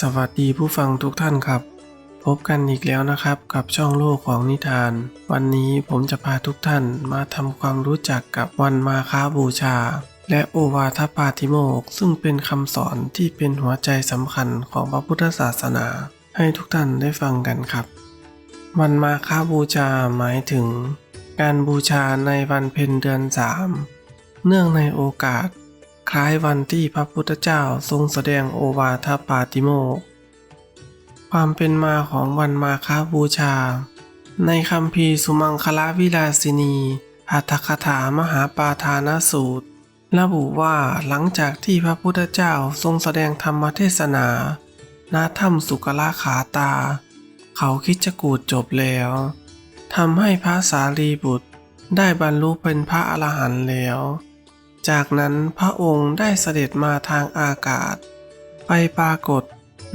สวัสดีผู้ฟังทุกท่านครับ พบกันอีกแล้วนะครับกับช่องโลกของนิทาน วันนี้ผมจะพาทุกท่านมาทำความรู้จักกับวันมาค้าบูชา และโอวาทปาติโมกซึ่งเป็นคำสอนที่เป็นหัวใจสำคัญของพระพุทธศาสนา ให้ทุกท่านได้ฟังกันครับ วันมาค้าบูชาหมายถึง การบูชาในวันเพ็ญเดือนสามเนื่องในโอกาส คล้ายวันที่พระพุทธเจ้าทรงแสดงโอวาทปาติโมกข์ความเป็นมาของวันมาคาบูชา ในคำพีสุมังคลาวิลาสินีอัตถคถามหาปาทานสูตร ระบุว่าหลังจากที่พระพุทธเจ้าทรงแสดงธรรมเทศนาณถ้ำสุกลาขาตา เขาคิดจะกูดจบแล้วทำให้พระสารีบุตรได้บรรลุเป็นพระอรหันต์แล้ว จากนั้นพระองค์ได้เสด็จมาทางอากาศ ไปปรากฏ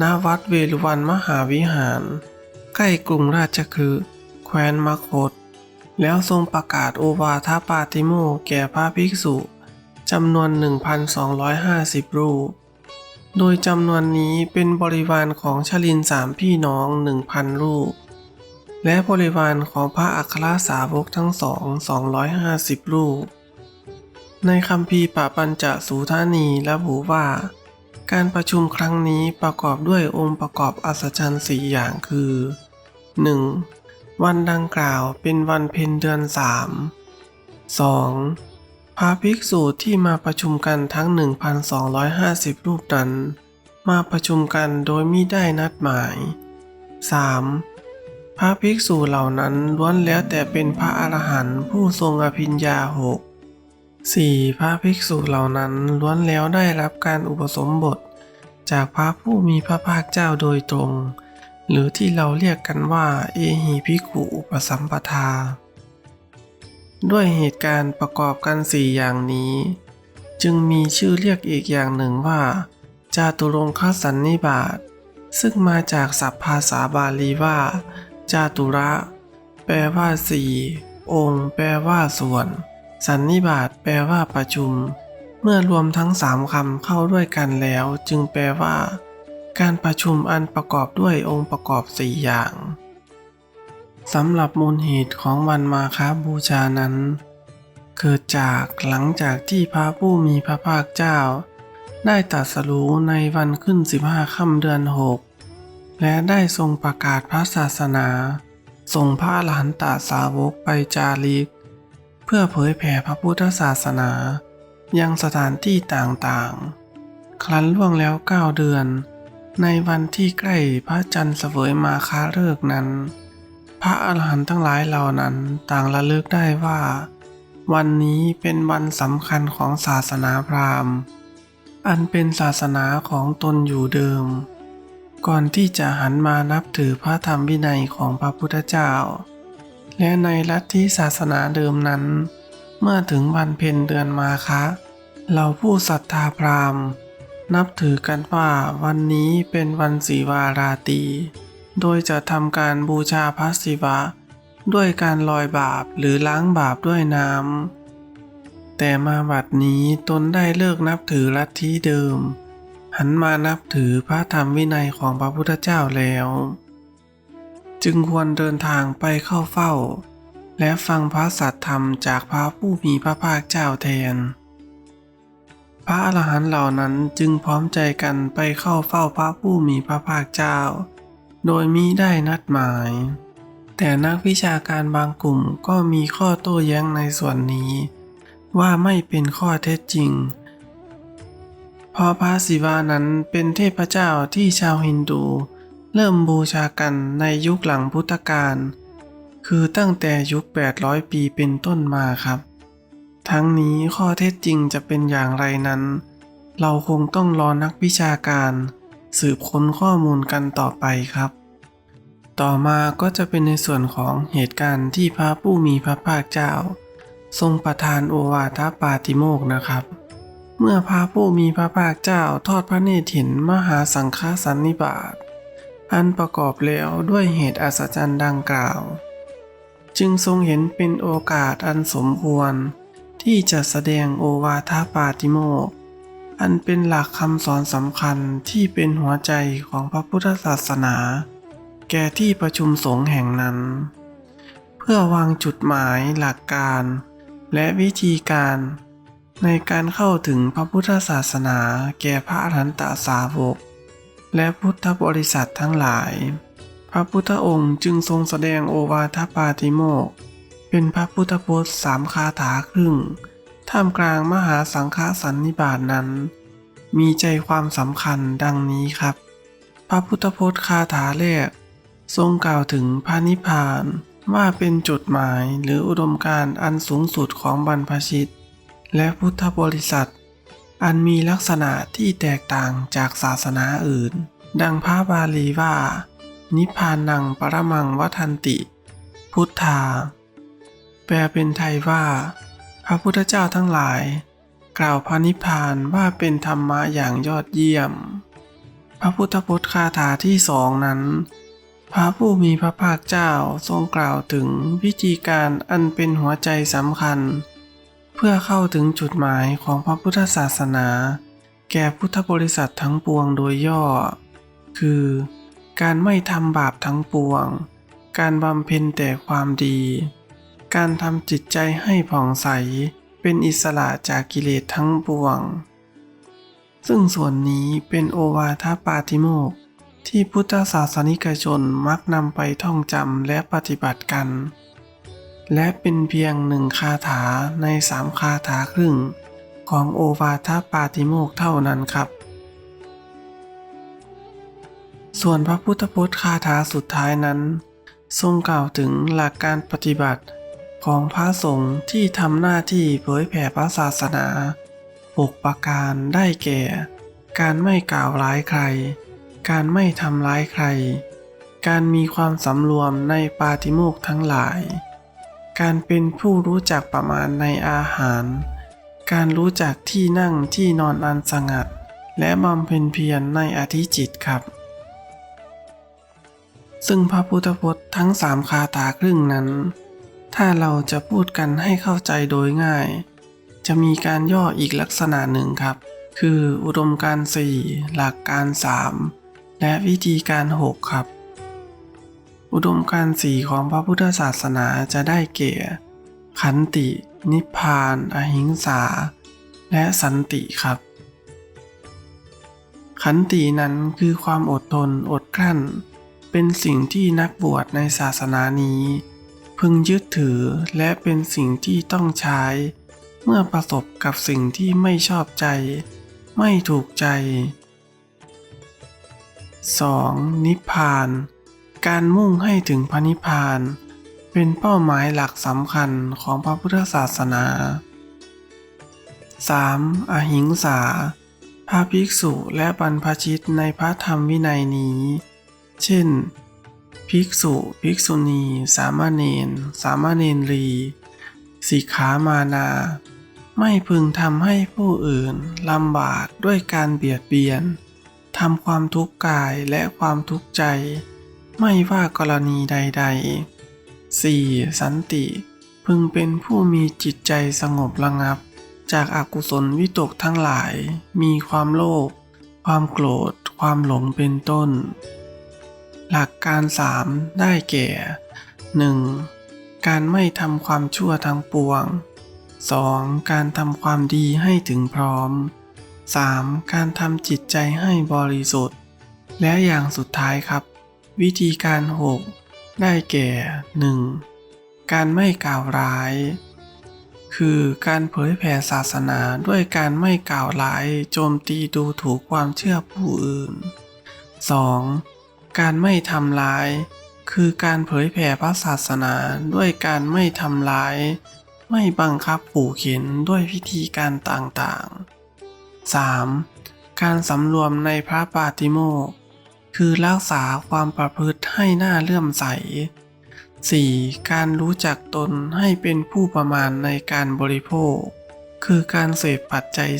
ณวัดเวฬุวันมหาวิหาร ใกล้กรุงราชคฤห์แคว้นมคต แล้วทรงประกาศโอวาทปาติโมกแก่พระภิกษุจำนวน 1,250 รูป โดยจำนวนนี้เป็นบริวารของชลินสามพี่น้อง 1,000 รูป และบริวารของพระอัครสาวกทั้งสอง 250 รูป ในคำพีปะปัญจสูทานีระบุว่า การประชุมครั้งนี้ประกอบด้วยองค์ประกอบอัศจรรย์สี่อย่างคือ 1. วันดังกล่าวเป็นวันเพ็ญเดือนสาม 2. พระภิกษุที่มาประชุมกันทั้ง 1,250 รูปนั้น มาประชุมกันโดยมิได้นัดหมาย 3. พระภิกษุเหล่านั้นล้วนแล้วแต่เป็นพระอรหันต์ผู้ทรงอภิญญาหก 4. พระภิกษุเหล่านั้นล้วนแล้วได้รับการอุปสมบท จากพระผู้มีพระภาคเจ้าโดยตรง หรือที่เราเรียกกันว่า เอหิภิกขุอุปสัมปทา ด้วยเหตุการณ์ประกอบกันสี่อย่างนี้ จึงมีชื่อเรียกอีกอย่างหนึ่งว่าจาตุรงคสันนิบาตซึ่งมาจากศัพท์ภาษาบาลีว่า จาตุระ แปลว่าสี่องค์ แปลว่าส่วน สันนิบาตแปลว่าประชุม เมื่อรวมทั้งสามคำเข้าด้วยกันแล้ว จึงแปลว่า การประชุมอันประกอบด้วยองค์ประกอบสี่อย่างสำหรับมูลเหตุของวันมาคาบูชานั้น เกิดจากหลังจากที่พระผู้มีพระภาคเจ้า ได้ตรัสรู้ในวันขึ้น15ค่ำเดือนหกและได้ทรงประกาศพระศาสนาส่งพระอรหันตสาวกไปจาริก พื่อเผยแผ่พระพุทธศาสนา ยังสถานที่ต่างๆ ครั้นล่วงแล้วเก้าเดือน ในวันที่ใกล้พระจันทร์เสวยมาคาฤกษ์นั้น พระอรหันต์ทั้งหลายเหล่านั้นต่างระลึกได้ว่า วันนี้เป็นวันสำคัญของศาสนาพราหมณ์ อันเป็นศาสนาของตนอยู่เดิม ก่อนที่จะหันมานับถือพระธรรมวินัยของพระพุทธเจ้า และในลัทธิศาสนาเดิมนั้น เมื่อถึงวันเพ็ญเดือนมาคะเราผู้ศรัทธาพราหมณ์ นับถือกันว่าวันนี้เป็นวันสีวาราตี โดยจะทำการบูชาพระศิวะ ด้วยการลอยบาปหรือล้างบาปด้วยน้ำ แต่มาบัดนี้ตนได้เลิกนับถือลัทธิเดิม หันมานับถือพระธรรมวินัยของพระพุทธเจ้าแล้ว จึงควรเดินทางไปเข้าเฝ้า และฟังพระสัทธรรมจากพระผู้มีพระภาคเจ้าแทน พระอรหันต์เหล่านั้นจึงพร้อมใจกันไปเข้าเฝ้าพระผู้มีพระภาคเจ้า โดยมิได้นัดหมาย แต่นักวิชาการบางกลุ่มก็มีข้อโต้แย้งในส่วนนี้ ว่าไม่เป็นข้อเท็จจริงเพราะพระศิวานั้นเป็นเทพเจ้าที่ชาวฮินดู เริ่มบูชากันในยุคหลังพุทธกาล คือตั้งแต่ยุค 800 ปีเป็นต้นมาครับ ทั้งนี้ข้อเท็จจริงจะเป็นอย่างไรนั้น เราคงต้องรอนักวิชาการ สืบค้นข้อมูลกันต่อไปครับ ต่อมาก็จะเป็นในส่วนของเหตุการณ์ที่พระผู้มีพระภาคเจ้า ทรงประทานโอวาทปาติโมกนะครับเมื่อพระผู้มีพระภาคเจ้าทอดพระเนตรเห็นมหาสังฆสันนิบาต อันประกอบแล้วด้วยเหตุอัศจรรย์ดังกล่าว จึงทรงเห็นเป็นโอกาสอันสมควร ที่จะแสดงโอวาทปาติโมกอันเป็นหลักคำสอนสำคัญที่เป็นหัวใจของพระพุทธศาสนา แก่ที่ประชุมสงฆ์แห่งนั้น เพื่อวางจุดหมายหลักการ และวิธีการ ในการเข้าถึงพระพุทธศาสนาแก่พระอรหันตสาวก และพุทธบริษัททั้งหลาย พระพุทธองค์จึงทรงแสดงโอวาทปาติโมก เป็นพระพุทธพจน์สามคาถาครึ่ง ท่ามกลางมหาสังฆสันนิบาตนั้น มีใจความสำคัญดังนี้ครับ พระพุทธพจน์คาถาแรก ทรงกล่าวถึงพระนิพพานว่าเป็นจุดหมายหรืออุดมการณ์อันสูงสุดของบรรพชิต และพุทธบริษัท อันมีลักษณะที่แตกต่างจากศาสนาอื่น ดังพระบาลีว่า นิพพานังปรมังวัฏันติ พุทธา แปลเป็นไทยว่า พระพุทธเจ้าทั้งหลาย กล่าวพระนิพพานว่าเป็นธรรมะอย่างยอดเยี่ยม พระพุทธพจน์คาถาที่สองนั้น พระผู้มีพระภาคเจ้าทรงกล่าวถึงวิธีการอันเป็นหัวใจสำคัญ พื่อเข้าถึงจุดหมายของพระพุทธศาสนา แก่พุทธบริษัททั้งปวงโดยย่อ คือ การไม่ทำบาปทั้งปวง การบำเพ็ญแต่ความดี การทำจิตใจให้ผ่องใสเป็นอิสระจากกิเลสทั้งปวง ซึ่งส่วนนี้เป็นโอวาทปาติโมกข์ที่พุทธศาสนิกชนมักนำไปท่องจำและปฏิบัติกัน และเป็นเพียงหนึ่งคาถาในสามคาถาครึ่ง ของโอวาทปาติโมกเท่านั้นครับ ส่วนพระพุทธพจน์คาถาสุดท้ายนั้น ทรงกล่าวถึงหลักการปฏิบัติของพระสงฆ์ที่ทำหน้าที่เผยแผ่พระศาสนาหกประการได้แก่ การไม่กล่าวร้ายใคร การไม่ทำร้ายใคร การมีความสำรวมในปาติโมกทั้งหลาย การเป็นผู้รู้จักประมาณในอาหาร การรู้จักที่นั่งที่นอนอันสงัด และบำเพ็ญเพียรในอธิจิตครับ ซึ่งพระพุทธพจน์ทั้งสามคาถาครึ่งนั้น ถ้าเราจะพูดกันให้เข้าใจโดยง่าย จะมีการย่ออีกลักษณะหนึ่งครับ คืออุดมการณ์4หลักการ3และวิธีการ6ครับ อุดมการณ์4ของพระพุทธศาสนาจะได้แก่ขันติ นิพพาน อหิงสา และสันติครับ ขันตินั้นคือความอดทนอดกลั้น เป็นสิ่งที่นักบวชในศาสนานี้ พึงยึดถือและเป็นสิ่งที่ต้องใช้ เมื่อประสบกับสิ่งที่ไม่ชอบใจ ไม่ถูกใจ 2. นิพพาน การมุ่งให้ถึงพระนิพพาน เป็นเป้าหมายหลักสำคัญของพระพุทธศาสนา 3. อหิงสา พระภิกษุและบรรพชิตในพระธรรมวินัยนี้ เช่น ภิกษุ ภิกษุณี สามเณร สามเณรีสิกขามานา ไม่พึงทำให้ผู้อื่นลำบากด้วยการเบียดเบียน ทำความทุกข์กายและความทุกข์ใจ ไม่ว่ากรณีใด ๆ 4. สันติ พึงเป็นผู้มีจิตใจสงบระงับ จากอากุศลวิตกทั้งหลาย มีความโลภความโกรธ ความหลงเป็นต้น หลักการ 3 ได้แก่ 1. การไม่ทำความชั่วทั้งปวง 2. การทำความดีให้ถึงพร้อม 3. การทำจิตใจให้บริสุทธิ์ และอย่างสุดท้ายครับ วิธีการ 6 ได้แก่ 1. การไม่กล่าวร้าย คือการเผยแผ่ศาสนาด้วยการไม่กล่าวร้ายโจมตีดูถูกความเชื่อผู้อื่น 2. การไม่ทำร้าย คือการเผยแผ่พระศาสนาด้วยการไม่ทำร้าย ไม่บังคับขู่เข็นด้วยพิธีการต่างๆ 3. การสำรวมในพระปาติโมก คือรักษาความประพฤติให้หน่าเลื่อมใส 4. การรู้จักตนให้เป็นผู้ประมาณในการบริโภค คือการเสพปัจจัย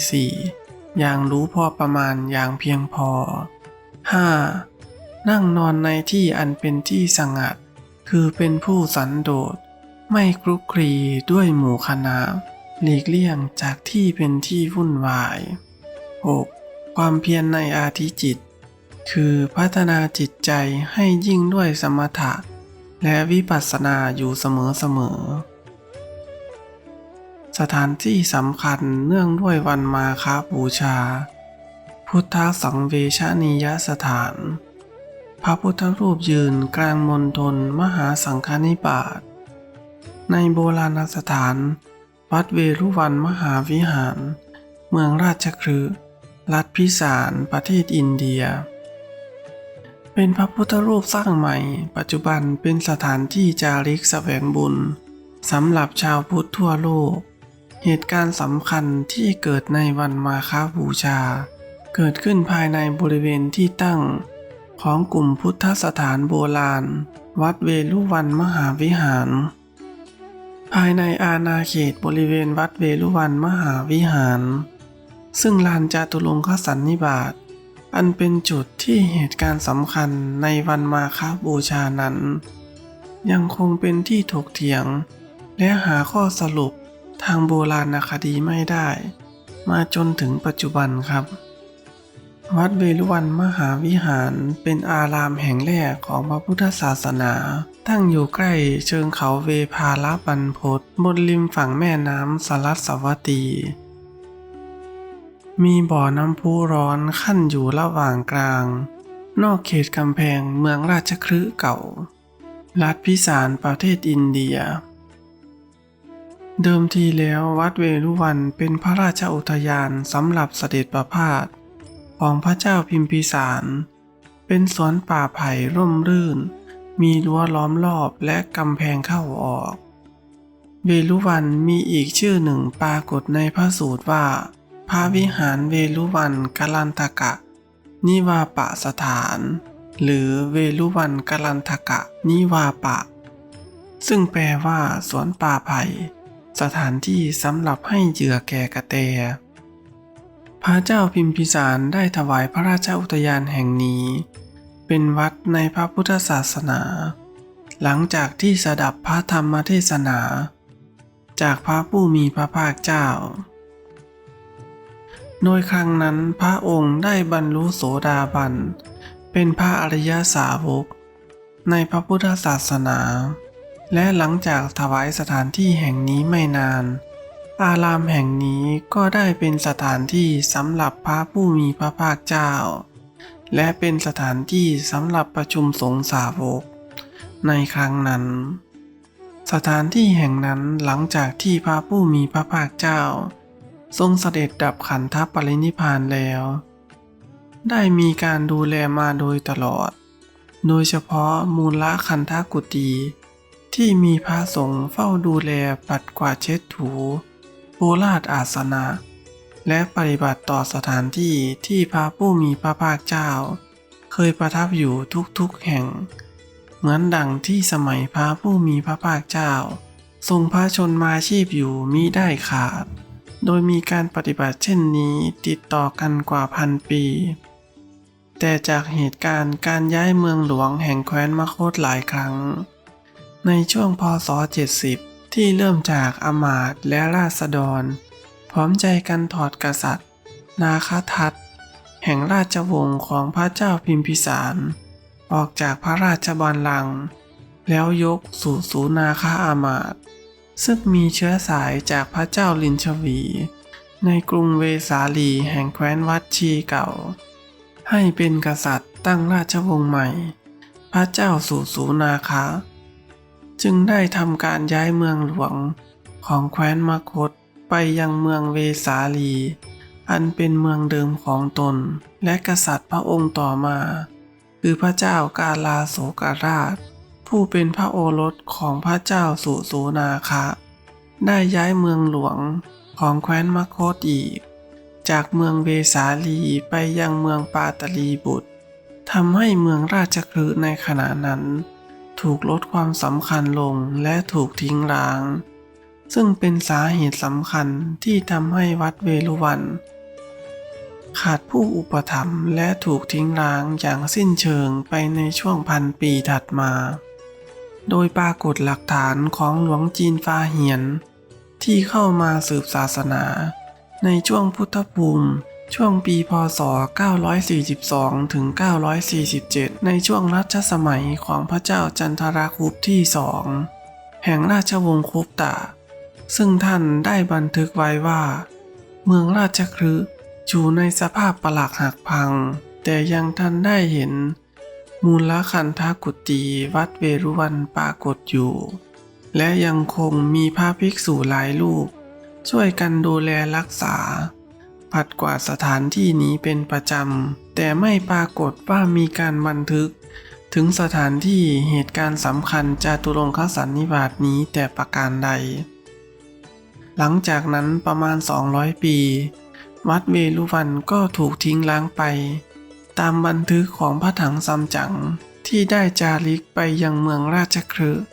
4อย่างรู้พอประมาณอย่างเพียงพอ 5. นั่งนอนในที่อันเป็นที่สงัด คือเป็นผู้สันโดษ ไม่คลุกคลีด้วยหมู่คณะหลีกเลี่ยงจากที่เป็นที่วุ่นวาย 6. ความเพียรในอาธิจิต คือพัฒนาจิตใจให้ยิ่งด้วยสมถะ และวิปัสสนาอยู่เสมอๆ สถานที่สำคัญเนื่องด้วยวันมาคาบูชา พุทธสังเวชนียสถาน พระพุทธรูปยืนกลางมณฑลมหาสังฆานิบาต ในโบราณสถาน วัดเวรุวันมหาวิหาร เมืองราชคฤห์รัฐพิสารประเทศอินเดีย เป็นพระพุทธรูปสร้างใหม่ ปัจจุบันเป็นสถานที่จาริกสแสวงบุญสำหรับชาวพุทธทั่วโลก เหตุการณ์สำคัญที่เกิดในวันมาฆบูชา เกิดขึ้นภายในบริเวณที่ตั้ง ของกลุ่มพุทธสถานโบราณ วัดเวลุวันมหาวิหาร ภายในอาณาเขตบริเวณวัดเวลุวันมหาวิหาร ซึ่งลานจาตุรงคสันนิบาต อันเป็นจุดที่เหตุการณ์สำคัญในวันมาฆบูชานั้น ยังคงเป็นที่ถกเถียง และหาข้อสรุปทางโบราณคดีไม่ได้ มาจนถึงปัจจุบันครับ วัดเวรุวันมหาวิหารเป็นอารามแห่งแรกของพระพุทธศาสนา ตั้งอยู่ใกล้เชิงเขาเวภาลบันพศบนริมฝั่งแม่น้ำสรัสสวตี มีบ่อน้ำพุร้อนขั้นอยู่ระหว่างกลาง นอกเขตกำแพงเมืองราชคฤห์เก่า รัฐพิสารประเทศอินเดีย เดิมทีแล้ววัดเวรุวันเป็นพระราชอุทยานสำหรับเสด็จประพาสของพระเจ้าพิมพิสาร เป็นสวนป่าไผ่ร่มรื่น มีรั้วล้อมรอบและกำแพงเข้าออก เวรุวันมีอีกชื่อหนึ่งปรากฏในพระสูตรว่า พระวิหารเวรุวันกลันทกะ นิวาปะสถาน หรือเวรุวันกลันทกะ นิวาปะ ซึ่งแปลว่าสวนป่าไผ่สถานที่สำหรับให้เหยื่อแก่กระแตพระเจ้าพิมพิสารได้ถวายพระราชอุทยานแห่งนี้ เป็นวัดในพระพุทธศาสนา หลังจากที่สดับพระธรรมเทศนา จากพระผู้มีพระภาคเจ้า โดยครั้งนั้นพระองค์ได้บรรลุโสดาบัน เป็นพระอริยสาวก ในพระพุทธศาสนา และหลังจากถวายสถานที่แห่งนี้ไม่นาน อารามแห่งนี้ก็ได้เป็นสถานที่สำหรับพระผู้มีพระภาคเจ้า และเป็นสถานที่สำหรับประชุมสงฆ์สาวก ในครั้งนั้น สถานที่แห่งนั้นหลังจากที่พระผู้มีพระภาคเจ้า ทรงเสด็จดับขันธปรินิพานแล้ว ได้มีการดูแลมาโดยตลอด โดยเฉพาะมูลละคันธกุตีที่มีพระสงฆ์เฝ้าดูแลปัดกวาดเช็ดถูปูราดอาสนะ และปฏิบัติต่อสถานที่ที่พระผู้มีพระภาคเจ้า เคยประทับอยู่ทุกๆแห่ง เหมือนดังที่สมัยพระผู้มีพระภาคเจ้า ทรงพระชนมาชีพอยู่มิได้ขาด โดยมีการปฏิบัติเช่นนี้ติดต่อกันกว่าพันปี แต่จากเหตุการณ์การย้ายเมืองหลวงแห่งแคว้นมคตหลายครั้ง ในช่วงพศ 70 ที่เริ่มจากอมาตและราษฎร พร้อมใจกันถอดกษัตริย์ นาคทัตแห่งราชวงศ์ของพระเจ้าพิมพิสาร ออกจากพระราชบัลลังก์แล้วยกสู่สูนาคาอามาตย์ ซึ่งมีเชื้อสายจากพระเจ้าลินชวี ในกรุงเวสาลีแห่งแคว้นวัดชีเก่า ให้เป็นกษัตริย์ตั้งราชวงศ์ใหม่ พระเจ้าสู่สูนาคาจึงได้ทำการย้ายเมืองหลวงของแคว้นมคตไปยังเมืองเวสาลี อันเป็นเมืองเดิมของตน และกษัตริย์พระองค์ต่อมา คือพระเจ้ากาลาโสกราช ผู้เป็นพระโอรสของพระเจ้าสุโสนาคะ ได้ย้ายเมืองหลวงของแคว้นมคตอีก จากเมืองเวสาลีไปยังเมืองปาตลีบุตรทำให้เมืองราชคฤห์ในขณะนั้น ถูกลดความสำคัญลงและถูกทิ้งร้าง ซึ่งเป็นสาเหตุสำคัญที่ทำให้วัดเวรุวัน ขาดผู้อุปถัมภ์และถูกทิ้งร้างอย่างสิ้นเชิงไปในช่วงพันปีถัดมา โดยปรากฏหลักฐานของหลวงจีนฟ้าเหียน ที่เข้ามาสืบศาสนา ในช่วงพุทธภูมิ ช่วงปีพศ 942 ถึง 947 ในช่วงรัชสมัยของพระเจ้าจันทราคุปที่สองแห่งราชวงศ์คุปตะ ซึ่งท่านได้บันทึกไว้ว่า เมืองราชคฤห์อยู่ในสภาพปลักหักพัง แต่ยังท่านได้เห็น มูลคันธกุฏิวัดเวรุวันปรากฏอยู่ และยังคงมีพระภิกษุหลายรูป ช่วยกันดูแลรักษา ผัดกว่าสถานที่นี้เป็นประจำ แต่ไม่ปรากฏว่ามีการบันทึก ถึงสถานที่เหตุการณ์สำคัญจาตุรงคสันนิบาตนี้แต่ประการใด หลังจากนั้นประมาณ 200 ปี วัดเวลุวันก็ถูกทิ้งล้างไป ตามบันทึกของพระถังซัมจั๋งที่ได้จาริกไปยังเมืองราชคฤห์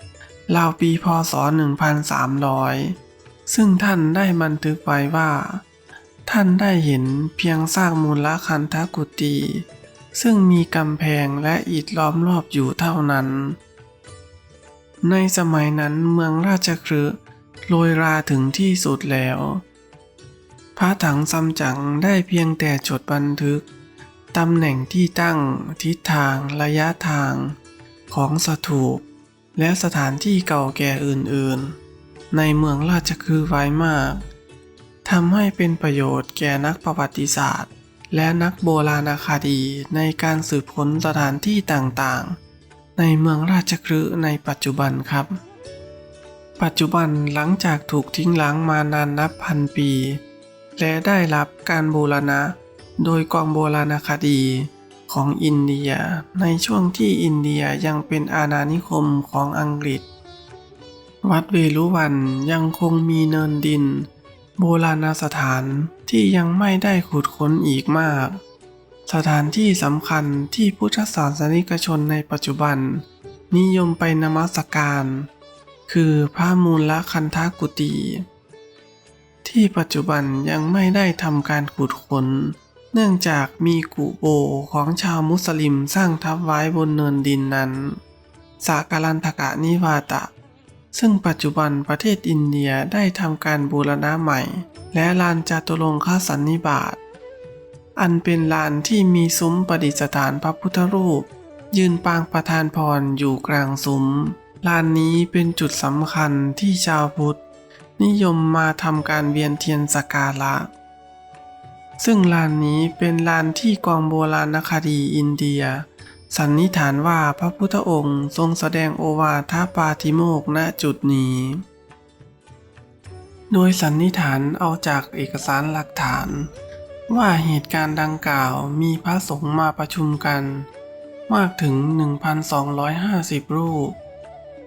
ราวปีพศ 1300 ซึ่งท่านได้บันทึกไว้ว่า ท่านได้เห็นเพียงซากมูลคันธกุฏิซึ่งมีกำแพงและอิฐล้อมรอบอยู่เท่านั้น ในสมัยนั้นเมืองราชคฤห์โรยราถึงที่สุดแล้ว พระถังซัมจั๋งได้เพียงแต่จดบันทึก ตำแหน่งที่ตั้งทิศทางระยะทาง ของสถูป และสถานที่เก่าแก่อื่นๆ ในเมืองราชคฤห์ไว้มากทำให้เป็นประโยชน์แก่นักประวัติศาสตร์ และนักโบราณคดีในการสืบค้นสถานที่ต่างๆ ในเมืองราชคฤห์ในปัจจุบันครับ ปัจจุบันหลังจากถูกทิ้งล้างมานานนับพันปี และได้รับการบูรณะ โดยกองโบราณคดีของอินเดียในช่วงที่อินเดียยังเป็นอาณานิคมของอังกฤษ วัดเวลุวันยังคงมีเนินดิน โบราณสถานที่ยังไม่ได้ขุดค้นอีกมาก สถานที่สำคัญที่พุทธศาสนิกชนในปัจจุบัน นิยมไปนมัสการ คือพระมูลละคันธกุฏิที่ปัจจุบันยังไม่ได้ทำการขุดค้น เนื่องจากมีกุโบของชาวมุสลิมสร้างทับไว้บนเนินดินนั้น สาการันทกะนิวาตะ ซึ่งปัจจุบันประเทศอินเดียได้ทำการบูรณะใหม่ และลานจาตุรงคสันนิบาต อันเป็นลานที่มีซุ้มประดิษฐานพระพุทธรูป ยืนปางประธานพรอยู่กลางซุ้ม ลานนี้เป็นจุดสำคัญที่ชาวพุทธ นิยมมาทำการเวียนเทียนสักการะ ซึ่งลานนี้เป็นลานที่กองโบราณคดีอินเดีย สันนิษฐานว่าพระพุทธองค์ทรงแสดงโอวาทปาติโมกข์ณจุดนี้ โดยสันนิษฐานเอาจากเอกสารหลักฐาน ว่าเหตุการณ์ดังกล่าวมีพระสงฆ์มาประชุมกัน มากถึง 1,250 รูป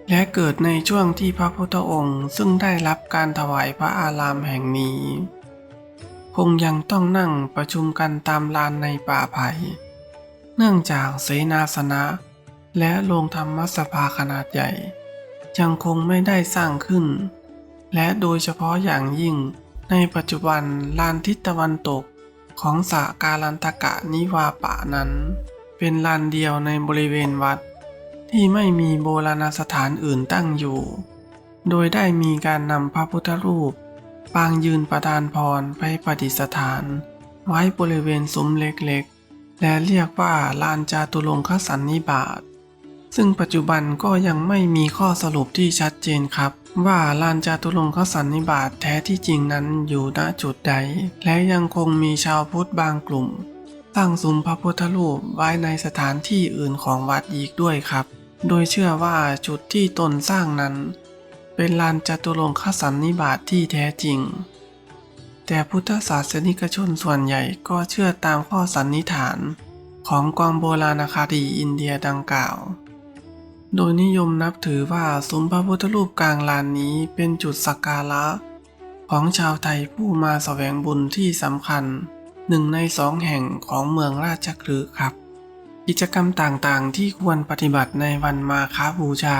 และเกิดในช่วงที่พระพุทธองค์ซึ่งได้รับการถวายพระอารามแห่งนี้ คงยังต้องนั่งประชุมกันตามลานในป่าไผ่เนื่องจากเสนาสนะ และโรงธรรมสภาขนาดใหญ่ ยังคงไม่ได้สร้างขึ้น และโดยเฉพาะอย่างยิ่งในปัจจุบันลานทิศตะวันตกของสาการันตกะนิวาปะนั้น เป็นลานเดียวในบริเวณวัด ที่ไม่มีโบราณสถานอื่นตั้งอยู่ โดยได้มีการนำพระพุทธรูป ปางยืนประทานพรไปประดิษฐาน ไว้บริเวณซุ้มเล็กๆ และเรียกว่าลานจาตุรงคสันนิบาตซึ่งปัจจุบันก็ยังไม่มีข้อสรุปที่ชัดเจนครับ ว่าลานจาตุรงคสันนิบาตแท้ที่จริงนั้นอยู่ณจุดใด และยังคงมีชาวพุทธบางกลุ่มตั้งซุ้มพระพุทธรูปไว้ในสถานที่อื่นของวัดอีกด้วยครับ โดยเชื่อว่าจุดที่ตนสร้างนั้น เป็นลานจตุรงคสันนิบาตที่แท้จริง แต่พุทธศาสนิกชนส่วนใหญ่ก็เชื่อตามข้อสันนิษฐานของกองโบราณคดีอินเดียดังกล่าว โดยนิยมนับถือว่าซุ้มพระพุทธรูปกลางลานนี้เป็นจุดสักการะ ของชาวไทยผู้มาแสวงบุญที่สำคัญหนึ่งในสองแห่งของเมืองราชคฤห์ครับ กิจกรรมต่างๆที่ควรปฏิบัติในวันมาฆบูชา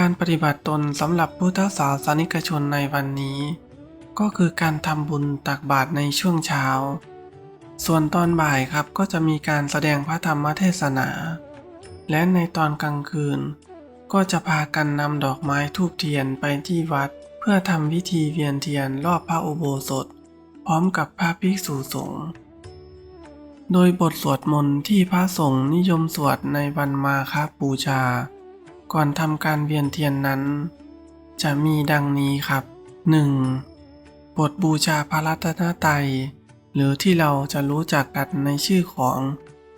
การปฏิบัติตนสำหรับพุทธศาสนิกชนในวันนี้ ก็คือการทำบุญตักบาตรในช่วงเช้า ส่วนตอนบ่ายครับก็จะมีการแสดงพระธรรมเทศนา และในตอนกลางคืน ก็จะพากันนำดอกไม้ทูบเทียนไปที่วัด เพื่อทำพิธีเวียนเทียนรอบพระอุโบสถ พร้อมกับพระภิกษุสงฆ์โดยบทสวดมนต์ที่พระสงฆ์นิยมสวดในวันมาฆบูชา ก่อนทำการเวียนเทียนนั้น จะมีดังนี้ครับ 1. บทบูชาพระรัตนตรัยหรือที่เราจะรู้จักกันในชื่อของ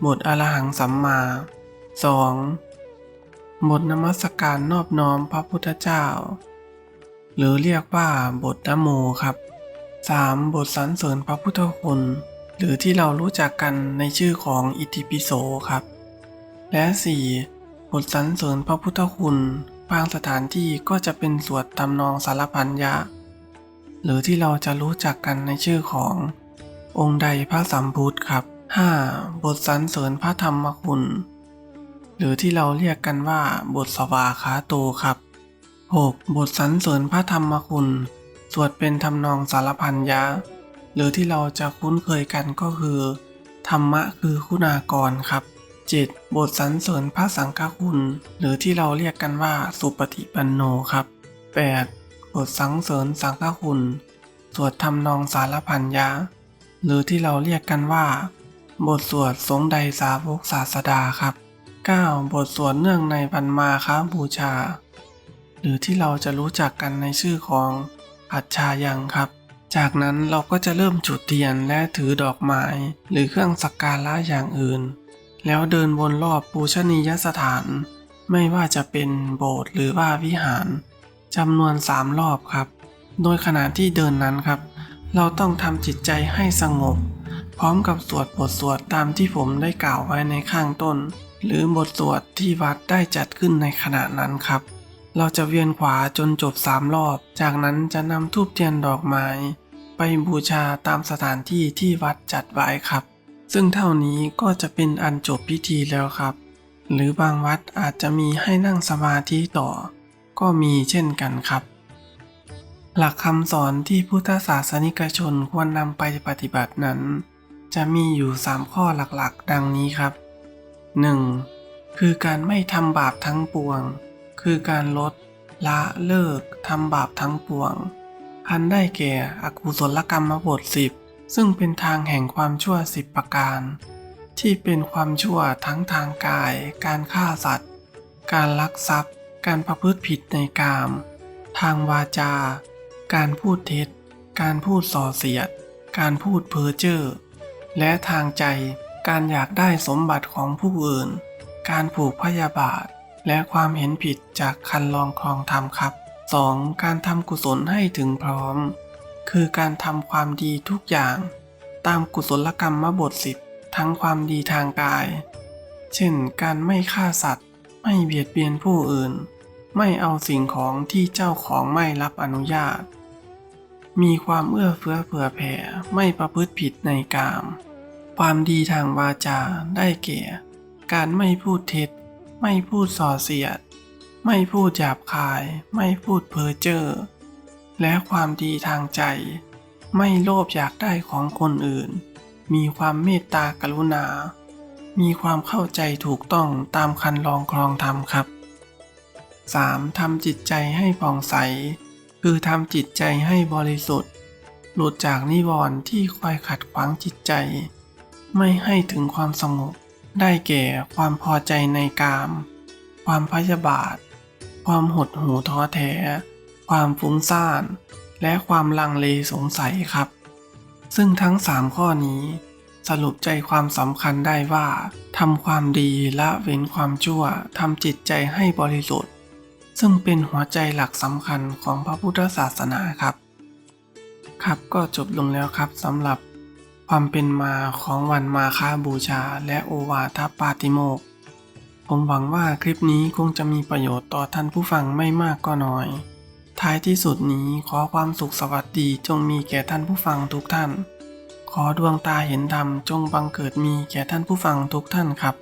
บทอรหังสัมมา 2. บทนมัสการนอบน้อมพระพุทธเจ้า หรือเรียกว่าบทนโมครับ 3. บทสรรเสริญพระพุทธคุณหรือที่เรารู้จักกันในชื่อของอิติปิโสครับ และ 4. บทสรรเสริญพระพุทธคุณ บางสถานที่ก็จะเป็นสวดตำนองสารพันยะ หรือที่เราจะรู้จักกันในชื่อของ องค์ใดพระสัมพุทธครับ 5. บทสรรเสริญพระธรรมคุณ หรือที่เราเรียกกันว่า บทสวาขาโตครับ 6. บทสรรเสริญพระธรรมคุณ สวดเป็นทำนองสารพันยะ หรือที่เราจะคุ้นเคยกันก็คือ ธรรมะคือคุณากรครับ 7. บทสรรเสริญพระสังฆคุณ หรือที่เราเรียกกันว่าสุปฏิปันโนครับ 8. บทสรรเสริญสังฆคุณ สวดทำนองสารพันยะ หรือที่เราเรียกกันว่า บทสวดสงฆ์ใดสาวกศาสดาครับ 9. บทสวดเนื่องในวันมาค้าบูชา หรือที่เราจะรู้จักกันในชื่อของอัจฉายังครับ จากนั้นเราก็จะเริ่มจุดเทียนและถือดอกไม้หรือเครื่องสักการะอย่างอื่น แล้วเดินวนรอบปูชนียสถาน ไม่ว่าจะเป็นโบสถ์หรือว่าวิหารจำนวนสามรอบครับ โดยขณะที่เดินนั้นครับ เราต้องทำจิตใจให้สงบ พร้อมกับสวดบทสวดตามที่ผมได้กล่าวไว้ในข้างต้น หรือบทสวดที่วัดได้จัดขึ้นในขณะนั้นครับ เราจะเวียนขวาจนจบสามรอบ จากนั้นจะนำทูบเทียนดอกไม้ ไปบูชาตามสถานที่ที่วัดจัดไว้ครับ ซึ่งเท่านี้ก็จะเป็นอันจบพิธีแล้วครับ หรือบางวัดอาจจะมีให้นั่งสมาธิต่อ ก็มีเช่นกันครับ หลักคำสอนที่พุทธศาสนิกชนควรนำไปปฏิบัตินั้น จะมีอยู่ 3 ข้อหลักๆ ดังนี้ครับ 1. คือการไม่ทำบาปทั้งปวง คือการลด ละเลิกทำบาปทั้งปวง อันได้แก่อกุศลกรรมบทสิบ ซึ่งเป็นทางแห่งความชั่วสิบประการ ที่เป็นความชั่วทั้งทางกาย การฆ่าสัตว์ การลักทรัพย์ การประพฤติผิดในกาม ทางวาจา การพูดเท็จ การพูดส่อเสียด การพูดเพ้อเจ้อ และทางใจ การอยากได้สมบัติของผู้อื่น การผูกพยาบาท และความเห็นผิดจากคันลองครองธรรมครับ 2. การทำกุศลให้ถึงพร้อม คือการทำความดีทุกอย่าง ตามกุศลกรรมบทสิบทั้งความดีทางกาย เช่น การไม่ฆ่าสัตว์ ไม่เบียดเบียนผู้อื่น ไม่เอาสิ่งของที่เจ้าของไม่รับอนุญาต มีความเอื้อเฟื้อเผื่อแผ่ ไม่ประพฤติผิดในกาม ความดีทางวาจาได้แก่ การไม่พูดเท็จ ไม่พูดส่อเสียด ไม่พูดหยาบคาย ไม่พูดเพ้อเจ้อ และความดีทางใจ ไม่โลภอยากได้ของคนอื่น มีความเมตตากรุณา มีความเข้าใจถูกต้องตามคันลองครองธรรมครับ 3. ทำจิตใจให้ผ่องใส คือทำจิตใจให้บริสุทธิ์ หลุดจากนิวรณ์ที่คอยขัดขวางจิตใจ ไม่ให้ถึงความสงบ ได้แก่ความพอใจในกาม ความพยาบาท ความหดหู่ท้อแท้ ความฟุ้งซ่าน และความลังเลสงสัยครับ ซึ่งทั้ง 3 ข้อนี้ สรุปใจความสำคัญได้ว่าทำความดีละเว้นความชั่วทำจิตใจให้บริสุทธิ์ ซึ่งเป็นหัวใจหลักสำคัญของพระพุทธศาสนาครับ ครับก็จบลงแล้วครับสำหรับความเป็นมาของวันมาฆบูชา และโอวาทปาติโมก ผมหวังว่าคลิปนี้คงจะมีประโยชน์ต่อท่านผู้ฟังไม่มากก็น้อย ท้ายที่สุดนี้ขอความสุขสวัสดีจงมีแก่ท่านผู้ฟังทุกท่าน ขอดวงตาเห็นธรรมจงบังเกิดมีแก่ท่านผู้ฟังทุกท่านครับ